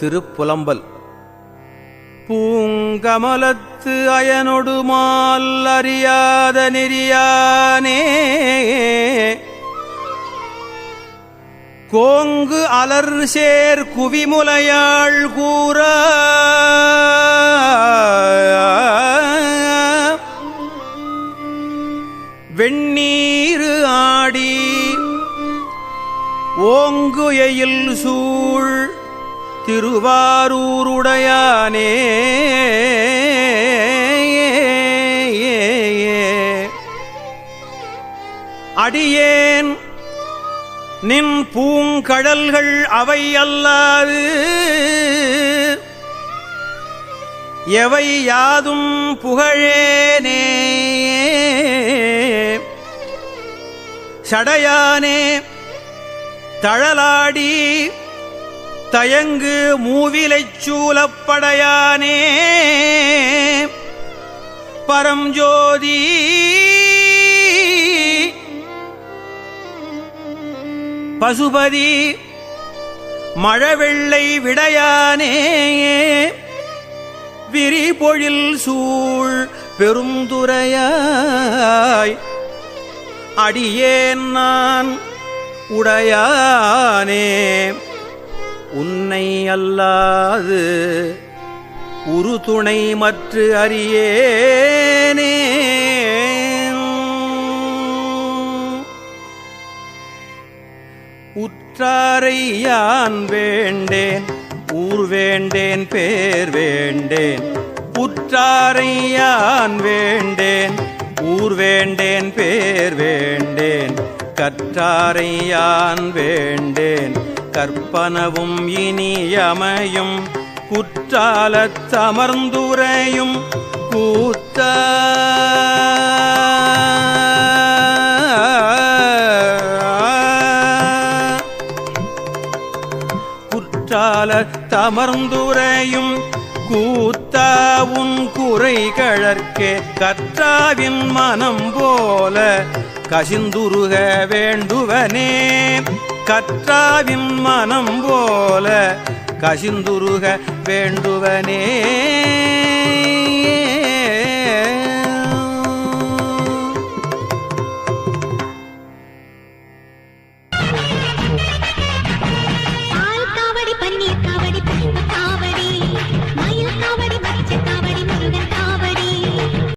திருப்புலம்பல். பூங்கமலத்து அயனொடுமால் அறியாத நெறியானே. கோங்கு அலர் சேர் குவிமுலையாள் கூற. வெண்ணீரு ஆடி ஓங்கு எயில் சூழ். திருவாரூருடையானே. அடியேன் நின் பூங்கடல்கள் அவை அல்லாது. எவை யாதும் புகழேனே. சடையானே தழலாடி தயங்கு மூவிலைச் சூலப்படையானே. பரஞ்சோதி பசுபதி மழவெள்ளை விடையானே. விரிபொழில் சூழ் பெருந்துரையாய் அடியேன் நான் உடையானே. உன்னை அல்லாது உரு துணை மற்று அறியேனே. உற்றாரை யான் வேண்டேன்? ஊர் வேண்டேன் பேர் வேண்டேன். உற்றாரை யான் வேண்டேன்? ஊர் வேண்டேன் பேர் வேண்டேன். கற்றாரை யான் வேண்டேன்? கற்பனவும் இனியமையும் குற்றாலத் தமர்ந்துரையும் கூத்த. குற்றால தமர்ந்துரையும் கூத்தா உன் குறை கழற்கே கற்றாவின் மனம் போல கசிந்துருக வேண்டுவனே. கற்றாவின் மனம் போல கசிந்துருக வேண்டுவனே.